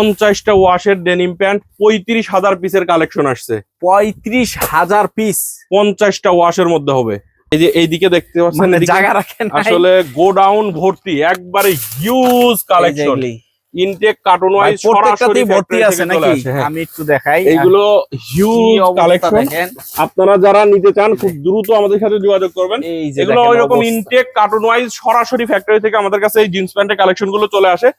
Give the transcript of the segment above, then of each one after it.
পঞ্চাশটা ওয়াশের denim pant পঁয়ত্রিশ হাজার পিসের কালেকশন আসছে। পঁয়ত্রিশ হাজার পিস পঞ্চাশটা ওয়াশের মধ্যে হবে। এই যে এইদিকে দেখতে পাচ্ছেন মানে জায়গা রাখেন আসলে গোডাউন ভর্তি একবারে huge collection intact carton wise ভর্তি আছে নাকি। আমি একটু দেখাই। এইগুলো হিউজ কালেকশন আপনারা যারা নিতে চান খুব দ্রুত আমাদের সাথে যোগাযোগ করবেন। এগুলো দেখেন ওই রকম ইনটেক কার্টুন ওয়াইজ সরাসরি ফ্যাক্টরি থেকে আমাদের কাছে এই জিন্স প্যান্টের কালেকশনগুলো চলে আসে।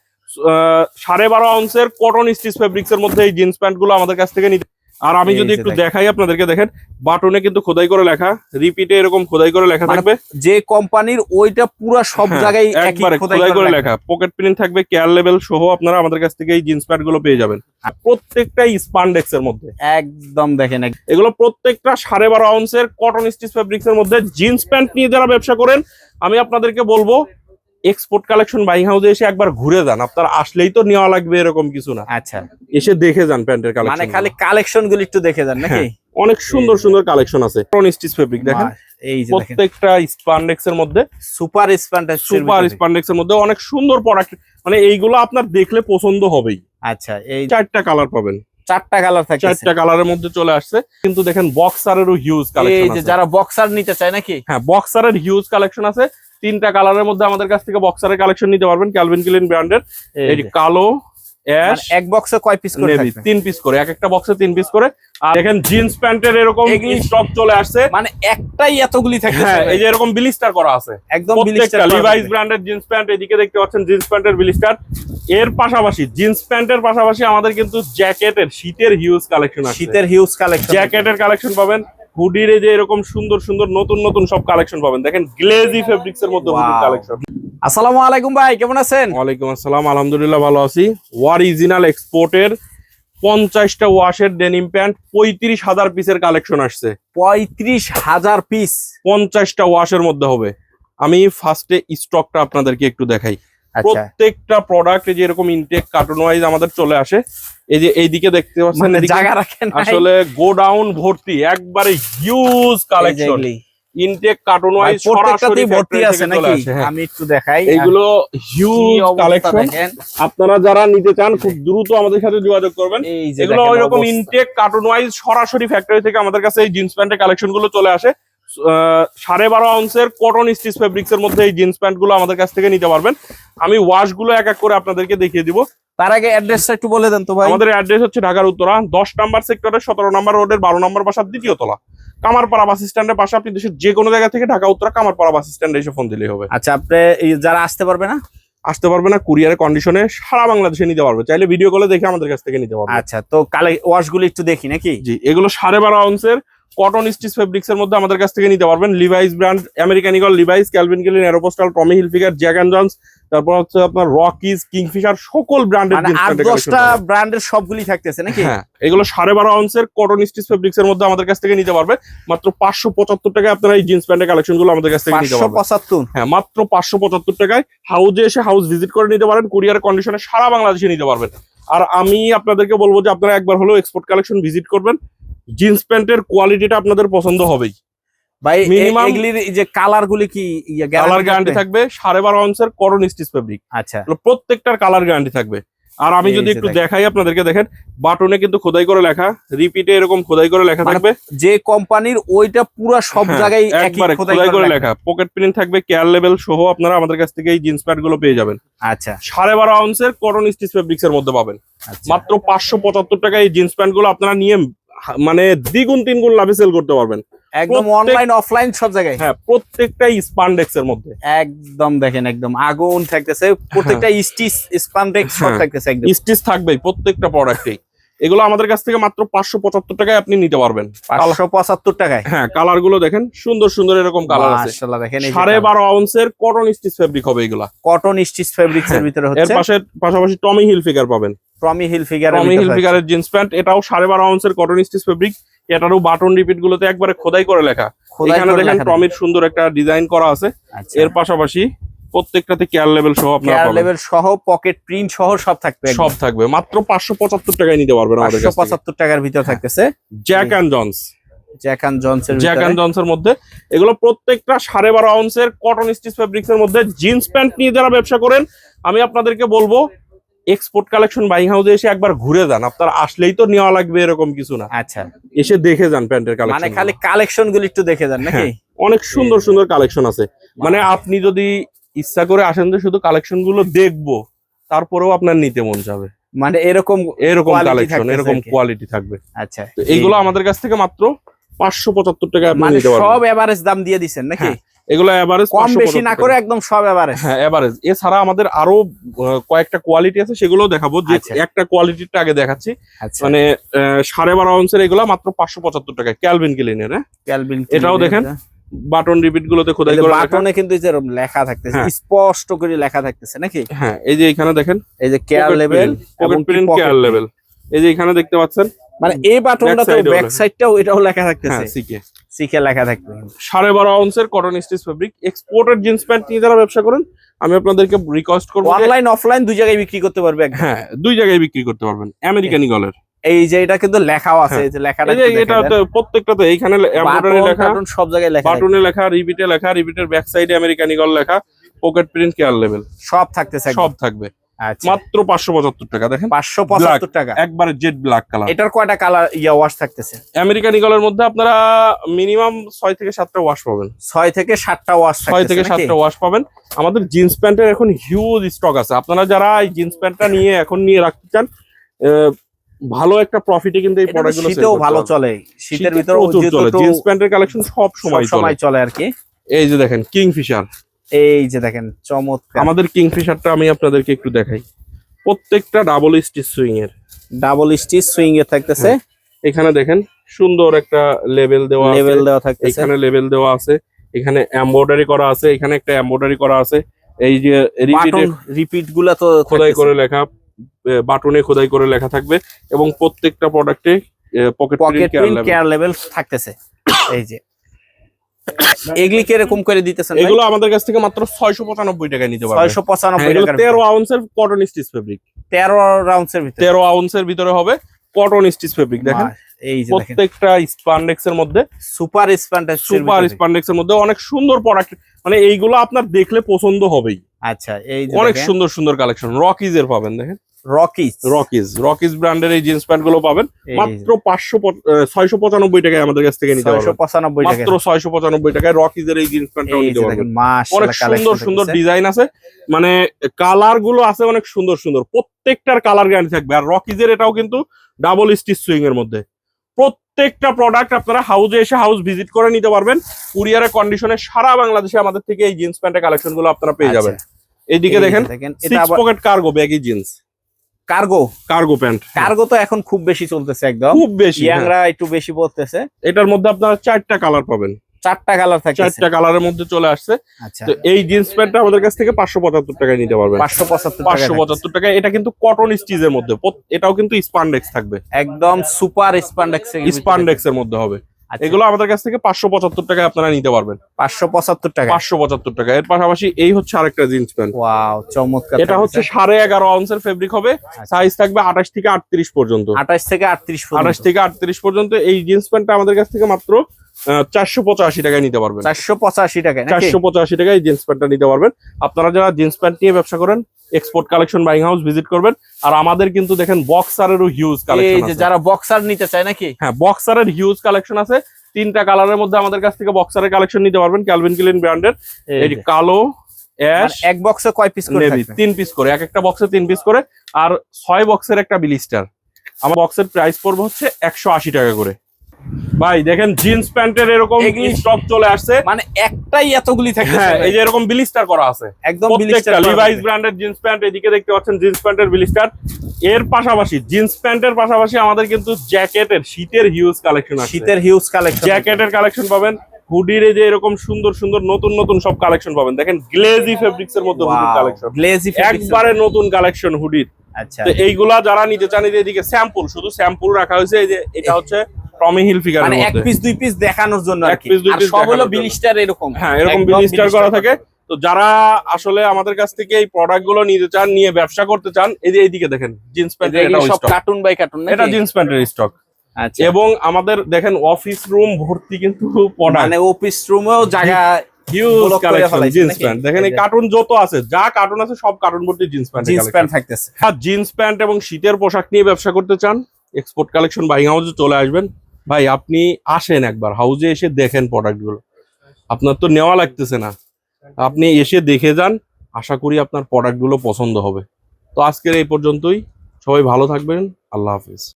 সাড়ে বারো আউন্সের কটন স্টিচ ফেব্রিক্স এর মধ্যে এই জিন্স প্যান্টগুলো আমাদের কাছ থেকে নিতে আর আমি যদি একটু দেখাই আপনাদেরকে দেখেন বাটনে কিন্তু খোদাই করে লেখা রিপিটে এরকম খোদাই করে লেখা মানে থাকবে। যে কোম্পানির ওইটা পুরো সব হ্যাঁ, জায়গায় একবারে খোদাই করে লেখা। পকেট প্রিন্ট থাকবে কেয়ার লেভেল সহ আপনারা আমাদের কাছ থেকে এই জিন্স প্যান্টগুলো পেয়ে যাবেন। আর প্রত্যেকটাই স্পান্ডেক্স এর মধ্যে। একদম দেখেন এগুলো প্রত্যেকটা সাড়ে বারো আউন্সের কটন স্টিচ ফেব্রিক্স এর মধ্যে জিন্স প্যান্ট নিয়ে যারা ব্যবসা করেন আমি আপনাদেরকে বলব এক্সপোর্ট কালেকশন বাইং হাউসে এসে একবার ঘুরে যান। আপনার আসলেই তো নেওয়া লাগবে এরকম কিছু না। আচ্ছা। এসে দেখে যান প্যান্টের কালেকশন মানে খালি কালেকশনগুলো একটু দেখে যান নাকি? হ্যাঁ, অনেক সুন্দর সুন্দর কালেকশন আছে। স্টিচ ফেব্রিক দেখেন। এই যে প্রত্যেকটা স্পান্ডেক্স এর মধ্যে। সুপার স্প্যান্টাস সুপার স্পান্ডেক্স এর মধ্যে অনেক সুন্দর প্রোডাক্ট মানে এইগুলো আপনার দেখলে পছন্দ হবেই। আচ্ছা এই চারটা কালার পাবেন। চারটা কালার থাকে। চারটা কালারের মধ্যে চলে আসছে। কিন্তু দেখেন বক্সারেরও হিউজ এই যে যারা বক্সার নিতে চায় নাকি? হ্যাঁ বক্সারের হিউজ কালেকশন আছে। তিনটা কালারের মধ্যে আমাদের কাছ থেকে বক্সারের কালেকশন নিতে পারবেন ক্যালভিন ক্লিন ব্র্যান্ডের এই। কালো এক বক্সে কয় পিস করে তিন পিস করে এক একটা বক্সে তিন পিস করে। আর দেখেন জিন্স প্যান্টের এরকম স্টক চলে আসছে। মানে একটাই এতগুলি থাকে হ্যাঁ এই যে এরকম বিলিস্টার করা আছে। একদম লিভাইস ব্র্যান্ডের জিন্স প্যান্ট এদিকে দেখতে পাচ্ছেন জিন্স প্যান্টের বিলিস্টার এর পাশাপাশি জিন্স প্যান্টের পাশাপাশি আমাদের কিন্তু জ্যাকেটের শীতের হিউজ কালেকশন আছে। শীতের হিউজ কালেকশন জ্যাকেটের কালেকশন পাবেন। হুডির যে এরকম সুন্দর সুন্দর নতুন নতুন সব কালেকশন পাবেন। দেখেন গ্লেজি ফেব্রিক্স এর মধ্যে হুডির কালেকশন আসসালামু আলাইকুম ভাই কেমন আছেন? ওয়ালাইকুম আসসালাম আলহামদুলিল্লাহ ভালো আছি। অরিজিনাল এক্সপোর্টের পঞ্চাশটা ওয়াশের ডেনিম প্যান্ট পঁয়ত্রিশ হাজার পিসের কালেকশন আসছে। পঁয়ত্রিশ হাজার পিস পঞ্চাশটা ওয়াশের মধ্যে হবে। আমি ফার্স্টে স্টকটা আপনাদেরকে একটু দেখাই। প্রত্যেকটা প্রোডাক্ট যে এরকম ইনটেক কার্টুন ওয়াইজ আমাদের চলে আসে এই যে এইদিকে দেখতে পাচ্ছেন মানে জায়গা রাখেন আসলে গোডাউন ভর্তি একবারে huge collection intact carton wise প্রত্যেকটাতেই ভর্তি আছে নাকি? হ্যাঁ। আমি একটু দেখাই। এইগুলো কি হিউজ কালেকশন আপনারা যারা নিতে চান খুব দ্রুত আমাদের সাথে যোগাযোগ করবেন। এগুলো দেখেন ওই রকম ইনটেক কার্টুন ওয়াইজ সরাসরি ফ্যাক্টরি থেকে আমাদের কাছে এই জিন্স প্যান্টের কালেকশনগুলো চলে আসে। সাড়ে বারো আউন্সের কটন স্টিচ ফেব্রিক্স এর মধ্যে এই জিন্স প্যান্টগুলো আমাদের কাছ থেকে নিতে পারবেন। আমি ওয়াশগুলো এক এক করে আপনাদেরকে দেখিয়ে দিব। তার আগে অ্যাড্রেসটা একটু বলে দেন তো ভাই। আমাদের অ্যাড্রেস হচ্ছে ঢাকার উত্তরা দশ নাম্বার সেক্টরের সতেরো নাম্বার রোডের বারো নাম্বার বাসার দ্বিতীয় তলা। কামারপাড়া বাস স্ট্যান্ডের পাশে আপনি দেশের যে কোনো জায়গা থেকে ঢাকা উত্তরা কামারপাড়া বাস স্ট্যান্ডে এসে ফোন দিলেই হবে। আচ্ছা আপনি যারা আসতে পারবে না? আসতে পারবে না কুরিয়ারের কন্ডিশনে সারা বাংলাদেশে নিতে পারবে। চাইলে ভিডিও কলে দেখে আমাদের কাছ থেকে নিতে পারবে। আচ্ছা তো কালে ওয়াশ গুলি একটু দেখি নাকি? জি এগুলো সাড়ে বারো আউন্সের কটন স্টিচ ফেব্রিক্স এর মধ্যে আমাদের কাছ থেকে নিতে পারবেন। Levi's brand American Eagle Levi's Calvin Klein Aeropostale Tommy Hilfiger Jack and Jones তারপর হচ্ছে আপনার রকিজ কিংফিশার সকল ব্র্যান্ডের আট দশটা ব্র্যান্ডের সবগুলি থাকতেছে নাকি? হ্যাঁ এগুলো সাড়ে বারো আউন্সের কটন স্টিচ ফেব্রিক্স এর মধ্যে আমাদের কাছ থেকে নিতে পারবে মাত্র পাঁচশো পঁচাত্তর টাকায় আপনারা এই জিন্স প্যান্টের কালেকশনগুলো আমাদের কাছ থেকে নিতে পারবেন। পঁচাত্তর? হ্যাঁ মাত্র পাঁচশো পঁচাত্তর টাকায় হাউজে এসে হাউস ভিজিট করে নিতে পারেন। কুরিয়ার কন্ডিশনে সারা বাংলাদেশে নিতে পারবেন। আর আমি আপনাদেরকে বলব যে আপনারা একবার হলেও এক্সপোর্ট কালেকশন ভিজিট করবেন। জিন্স প্যান্টের কোয়ালিটিটা আপনাদের পছন্দ হবেই। ভাই Minimum- এগুলির যে কালার গুলি কি ইয়ে কালার গ্যারান্টি থাকবে? সাড়ে বারো আউন্সের করন স্টিচ ফেব্রিক আচ্ছা। প্রত্যেকটার কালার গ্যারান্টি থাকবে। আর আমি যদি একটু দেখাই আপনাদেরকে দেখেন বাটনে কিন্তু খোদাই করে লেখা রিপিটে এরকম খোদাই করে লেখা মানে থাকবে। যে কোম্পানির ওইটা পুরো সব হ্যাঁ, জায়গায় একই একবারে খোদাই করে লেখা। পকেট প্রিন্ট থাকবে কেয়ার লেভেল সহ আপনারা আমাদের কাছ থেকে এই জিন্স প্যান্টগুলো পেয়ে যাবেন। আচ্ছা। সাড়ে বারো আউন্সের কটন স্টিচ ফেব্রিক্স এর মধ্যে পাবেন। আচ্ছা। মাত্র পাঁচশো পঁচাত্তর টাকায় এই জিন্স প্যান্টগুলো আপনারা নিয়ে মানে দ্বিগুণ তিনগুণ লাভে সেল করতে পারবেন। একদম অনলাইন অফলাইন সব জায়গায়। হ্যাঁ প্রত্যেকটা স্পান্ডেক্স এর মধ্যে। একদম দেখেন একদম আগুন থাকতেছে প্রত্যেকটা স্টিচ স্পানটেক্স সব হ্যাঁ। থাকতেছে একদম। স্টিচ থাকবেই প্রত্যেকটা প্রোডাক্টেই এগুলো আমাদের কাছ থেকে মাত্র পাঁচশো পঁচাত্তর টাকায় আপনি নিতে পারবেন। পাঁচশো পঁচাত্তর টাকায়? হ্যাঁ কালারগুলো দেখেন সুন্দর সুন্দর এরকম কালার আছে। মাশাআল্লাহ দেখেন সাড়ে বারো আউন্সের কটন স্টিচ ফেব্রিক হবে এগুলা। কটন স্টিচ ফেব্রিক্স এর হ্যাঁ, ভিতরে এর হচ্ছে। পাশে পাশাপাশি টমি হিল ফিগার পাবেন। টমি হিল ফিগার টমি হিল ফিগারের জিন্স প্যান্ট এটাও সাড়ে বারো আউন্সের কটন স্টিচ ফেব্রিক এটারও বাটন রিপিট গুলোতে একবারে খোদাই করে লেখা। এখানে দেখেন টমির সুন্দর একটা ডিজাইন করা আছে। এর পাশাপাশি প্রত্যেকটাতে কেয়ার লেভেল সহ আপনারা কেয়ার লেভেল সহ পকেট প্রিন্ট সহ সব থাকবে সব থাকবে। মাত্র পাঁচশো পঁচাত্তর টাকায় নিতে পারবেন আমাদের কাছ থেকে। পঁচাত্তর টাকার ভিতর থাকতেছে। Jack and Jones Jack and জনসের Jack and জন্সের মধ্যে। এগুলো প্রত্যেকটা সাড়ে বারো আউন্সের কটন স্টিচ ফেব্রিক্স এর মধ্যে জিন্স প্যান্ট নিয়ে যারা ব্যবসা করেন আমি আপনাদেরকে বলব এক্সপোর্ট কালেকশন বাইং হাউসে এসে একবার ঘুরে যান। আপনার আসলেই তো নেওয়া লাগবে এরকম কিছু না। আচ্ছা। এসে দেখে যান প্যান্টের মানে কালেকশন খালি কালেকশনগুলো একটু দেখে যান নাকি? হ্যাঁ। অনেক সুন্দর সুন্দর কালেকশন আছে। মানে আপনি যদি ইচ্ছা করে আসেন যে শুধু কালেকশনগুলো দেখব তারপরেও আপনার নিতে মন যাবে। মানে এরকম এরকম কালেকশন এরকম কোয়ালিটি থাকবে। আচ্ছা। তো এইগুলো আমাদের কাছ থেকে মাত্র পাঁচশো পঁচাত্তর টাকা মানে সব এভারেজ দাম দিয়ে দিচ্ছেন নাকি? হ্যাঁ, এগুলো এভারেজ কম বেশি না করে একদম সব এভারেজ হ্যাঁ এভারেজ এছাড়া আমাদের আরও কয়েকটা কোয়ালিটি আছে সেগুলো দেখাবো। যে আচ্ছা। একটা কোয়ালিটিটা আগে দেখাচ্ছি। আচ্ছা। মানে সাড়ে বারো আউন্সের এগুলো মাত্র পাঁচশো পঁচাত্তর টাকা ক্যালভিন কিলিনের হ্যাঁ? ক্যালভিন এটাও দেখেন, বাটন রিপিট গুলোতে খোদাই করে বাটনে কিন্তু এই যে লেখা থাকতেছে হ্যাঁ। স্পষ্ট করে লেখা থাকতেছে নাকি? হ্যাঁ এই যে এখানে দেখেন। এই যে care level pocket print care লেভেল এই যে এখানে দেখতে পাচ্ছেন। মানে এই বাটনটা তো ব্যাক সাইডটাও এটাও লেখা হ্যাঁ থাকতেছে। সিকে সিকে লেখা থাকবে। সাড়ে বারো আউন্সের cotton stitch fabric exported jeans pant নিয়ে যারা ব্যবসা করেন আমি আপনাদেরকে রিকোয়েস্ট করব অনলাইন অফলাইন দুই জায়গায় বিক্রি করতে পারবে হ্যাঁ দুই জায়গায় বিক্রি করতে পারবেন আমেরিকান ইগলের এই যে এটা কিন্তু লেখাও আছে হ্যাঁ। যে লেখাটা এটা প্রত্যেকটাতে এইখানে এমব্রয়ডারি লেখা সব জায়গায় লেখা থাকবে। বাটনে লেখা রিপিটে লেখা রিপিটের ব্যাক সাইডে আমেরিকান ইগল লেখা পকেট প্রিন্ট কেয়ার লেভেল সব থাকতেছে। সব থাকবে। মাত্র পাঁচশো পঁচাত্তর টাকা দেখেন। পাঁচশো পঁচাত্তর টাকা। একবারে জেড ব্ল্যাক কালার এটার কয়টা কালার ইয়া ওয়াশ থাকতেছে? আমেরিকান ইগলের মধ্যে আপনারা মিনিমাম ছয় থেকে সাতটা ওয়াশ পাবেন। ছয় থেকে সাতটা ওয়াশ ছয় থেকে সাতটা ওয়াশ পাবেন। আমাদের জিন্স প্যান্টের এখন হিউজ স্টক আছে। আপনারা যারা এই জিন্স প্যান্টটা নিয়ে এখন নিয়ে রাখতে চান ভালো একটা প্রফিটে কিন্তু এই প্রোডাক্টগুলো শীতেও ভালো চলে। শীতের ভিতরে চলে। জিন্স প্যান্টের কালেকশন সব সময় সময় চলে। আর কি। এই যে দেখেন কিংফিশার এই যে দেখেন চমৎকার। আমাদের কিংফিশারটা আমি আপনাদেরকে একটু দেখাই। প্রত্যেকটা ডাবল স্টিচ সুইং এর। ডাবল স্টিচ সুইং এ থাকতেছে। এখানে দেখেন সুন্দর একটা লেভেল দেওয়া লেভেল দেওয়া থাকতেছে। এখানে লেভেল দেওয়া আছে। এখানে এমব্রয়ডারি করা আছে। এখানে একটা এমব্রয়ডারি করা আছে। এই যে রিপিটে গুলা তো খোদাই করে লেখা বাটনে খোদাই করে লেখা থাকবে। এবং প্রত্যেকটা প্রোডাক্টে পকেট পকেট প্রিন্ট কেয়ার লেভেল থাকতেছে। এই যে এগুলি কীরকম করে দিতেছেন এগুলো আমাদের কাছ থেকে মাত্র ছয়শো পঁচানব্বই টাকায় নিতে পারবেন। ছয়শো পঁচানব্বই হ্যাঁ, এগুলো টাকার তেরো আউন্সের কটন স্টিচ ফেব্রিক তেরো রাউন্ডসের ভিতরে। তেরো আউন্সের ভিতরে হবে কটন স্টিচ ফেব্রিক দেখেন। এই যে দেখেন। প্রত্যেকটা স্পান্ডেক্স এর মধ্যে সুপার স্প্যান্ডেজ সুপার স্পান্ডেক্স এর মধ্যে অনেক সুন্দর প্রোডাক্ট মানে এইগুলো আপনার দেখলে পছন্দ হবেই। আচ্ছা এই অনেক সুন্দর সুন্দর কালেকশন রকিজ এর পাবেন দেখেন। রকিজ রকিজ রকিজ ব্র্যান্ডের এই জিন্স প্যান্টগুলো পাবেন। মাত্র পাঁচশো ছয়শো পঁচানব্বই টাকায় আমাদের কাছ থেকে নিতে পারবেন। পঁচানব্বই মাত্র ছয়শো পঁচানব্বই টাকায় রকিজের এই জিন্স প্যান্টটাও নিতে পারবেন। অনেক সুন্দর সুন্দর ডিজাইন আছে। মানে কালারগুলো আছে অনেক সুন্দর সুন্দর। প্রত্যেকটার কালার গ্যারান্টি থাকবে। আর রকিজের এটাও কিন্তু ডাবল স্টিচ সুইং এর মধ্যে। প্রত্যেকটা প্রোডাক্ট আপনারা হাউজে এসে হাউস ভিজিট করে নিতে পারবেন। কুরিয়ারের কন্ডিশনে সারা বাংলাদেশে আমাদের থেকে এই জিন্স প্যান্টের কালেকশনগুলো আপনারা পেয়ে যাবেন। এইদিকে দেখেন pocket cargo baggy jeans cargo cargo pant cargo তো এখন খুব বেশি চলতেছে একদম। খুব বেশি হ্যাঁ। ইয়াংরা একটু বেশি পড়তেছে এটার মধ্যে আপনারা চারটা কালার পাবেন। চারটা কালার থাকতেছে। চারটা কালারের মধ্যে চলে আসছে। আচ্ছা। তো এই জিন্স প্যান্টটা আমাদের কাছ থেকে পাঁচশো পঁচাত্তর টাকায় নিতে পারবেন। পাঁচশো পঁচাত্তর পাঁচশো পঁচাত্তর টাকায়। এটা কিন্তু কটন স্টিচের মধ্যে। এটাও কিন্তু স্পান্ডেক্স থাকবে। একদম সুপার স্পান্ডেক্স স্পান্ডেক্স এর মধ্যে হবে। এগুলো আমাদের কাছ থেকে পাঁচশো পঁচাত্তর টাকায় আপনারা নিতে পারবেন। পাঁচশো পঁচাত্তর টাকা পাঁচশো পঁচাত্তর টাকা এর পাশাপাশি এই হচ্ছে আরেকটা জিন্স প্যান্ট। ওয়াও চমৎকার এটা হচ্ছে সাড়ে এগারো আউন্সের ফেব্রিক হবে। সাইজ থাকবে আঠাশ থেকে আটত্রিশ পর্যন্ত। আঠাশ থেকে আটত্রিশ আঠাশ থেকে আটত্রিশ পর্যন্ত এই জিন্স প্যান্টটা আমাদের কাছ থেকে মাত্র চারশো পঁচাশি টাকায় নিতে পারবেন। চারশো পঁচাশি টাকায় চারশো পঁচাশি টাকায় জিন্স প্যান্টটা নিতে পারবেন। আপনারা যারা জিন্স প্যান্ট নিয়ে ব্যবসা করেন export collection buying house visit করবেন। আর আমাদের কিন্তু দেখেন বক্সারেরও হিউজ এই কালেকশন যে আছে। যারা বক্সার নিতে চায় নাকি? হ্যাঁ বক্সারের হিউজ কালেকশন আছে। তিনটা কালারের মধ্যে আমাদের কাছ থেকে বক্সারের কালেকশন নিতে পারবেন ক্যালভিন ক্লিন ব্র্যান্ডের এই যে। কালো অ্যাশ এক বক্সে কয় পিস করে তিন পিস করে এক একটা বক্সে তিন পিস করে। আর ছয় বক্সের একটা বিলিস্টার আমার বক্সের প্রাইস পড়বে হচ্ছে একশো আশি টাকা করে। ভাই দেখেন জিন্স প্যান্টের এরকম স্টক চলে আসছে। মানে একটাই এতগুলি থাকে হ্যাঁ এই যে এরকম বিলিস্টার করা আছে। একদম প্রত্যেকটা লিভাইস ব্র্যান্ডের জিন্স প্যান্ট এদিকে দেখতে পাচ্ছেন জিন্স প্যান্টের বিলিস্টার এর পাশাপাশি জিন্স প্যান্টের পাশাপাশি আমাদের কিন্তু জ্যাকেটের শীতের হিউজ কালেকশন আছে। শীতের হিউজ কালেকশন জ্যাকেটের কালেকশন পাবেন হুডির যে এরকম সুন্দর সুন্দর নতুন নতুন সব কালেকশন পাবেন। দেখেন গ্লেজি ফেব্রিক্স এর মধ্যে হুডির কালেকশন গ্লেজি একবারে নতুন কালেকশন হুডির। আচ্ছা। তো এইগুলা যারা নিতে চান যে এদিকে স্যাম্পল শুধু স্যাম্পল রাখা হয়েছে এই যে এটা হচ্ছে টমি হিল ফিগারের মানে এক পিস দুই পিস দেখানোর জন্য আর এক কি আর সব হলো বিলিস্টার এরকম। হ্যাঁ এরকম বিলিস্টার করা থাকে। তো যারা আসলে আমাদের কাছ থেকে এই প্রোডাক্টগুলো নিতে চান নিয়ে ব্যবসা করতে চান এই যে এইদিকে দেখেন জিন্স প্যান্টের এটা সব কার্টুন বাই কার্টুন এটা জিন্স প্যান্টের স্টক আচ্ছা। এবং আমাদের দেখেন অফিস রুম ভর্তি কিন্তু প্রোডাক্ট মানে অফিস রুমেও জায়গা হিউজ কালেকশন জিন্স প্যান্ট দেখেন এই কার্টুন যত আছে যা কার্টুন আছে সব কার্টুন ভর্তি জিন্স প্যান্ট জিন্স প্যান্ট থাকতেছে। আর জিন্স প্যান্ট এবং শীতের পোশাক নিয়ে ব্যবসা করতে চান এক্সপোর্ট কালেকশন বাইং হাউসে চলে আসবেন। ভাই, আপনি আসেন একবার হাউজে এসে দেখেন প্রোডাক্টগুলো আপনার তো নেওয়া লাগতেছে না। আপনি এসে দেখে যান, আশা করি আপনার প্রোডাক্টগুলো পছন্দ হবে। তো আজকের এই পর্যন্তই। সবাই ভালো থাকবেন। আল্লাহ হাফিজ।